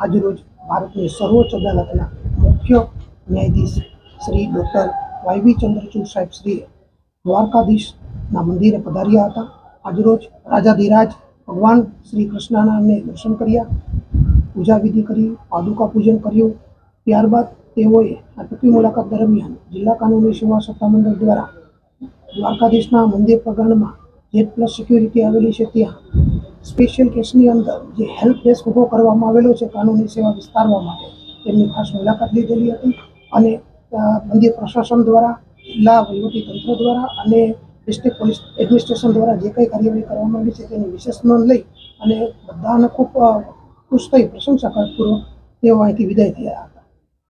આજરોજ ભારતની સર્વોચ્ચ અદાલતના મુખ્ય ન્યાયાધીશ શ્રી ડૉક્ટર વાયવી ચંદ્રચૂડ સાહેબ શ્રીએ દ્વારકાધીશના મંદિરે પધાર્યા હતા. આજરોજ રાજાધિરાજ ભગવાન શ્રી કૃષ્ણના દર્શન કર્યા, પૂજા વિધિ કરી, પાદુકા પૂજન કર્યું. ત્યારબાદ તેઓએ આ ટૂંકી મુલાકાત દરમિયાન જિલ્લા કાનૂની સેવા સત્તામંડળ દ્વારા દ્વારકાધીશના મંદિર પ્રગણમાં જે પ્લસ સિક્યુરિટી આવેલી છે ત્યાં સ્પેશિયલ કેસની અંદર જે હેલ્પ ડેસ્ક ઊભો કરવામાં આવેલો છે કાનૂની સેવા વિસ્તારવા માટે, તેમની ખાસ મુલાકાત લીધેલી હતી અને મંદિર પ્રશાસન દ્વારા, જિલ્લા તંત્ર દ્વારા અને ડિસ્ટ્રિક્ટ પોલીસ એડમિનિસ્ટ્રેશન દ્વારા જે કંઈ કાર્યવાહી કરવામાં આવી છે તેની વિશેષ નોંધ લઈ અને બધાને ખૂબ ખુશ થઈ પ્રશંસા પૂર્વક તેઓ અહીંથી વિદાય થયા હતા.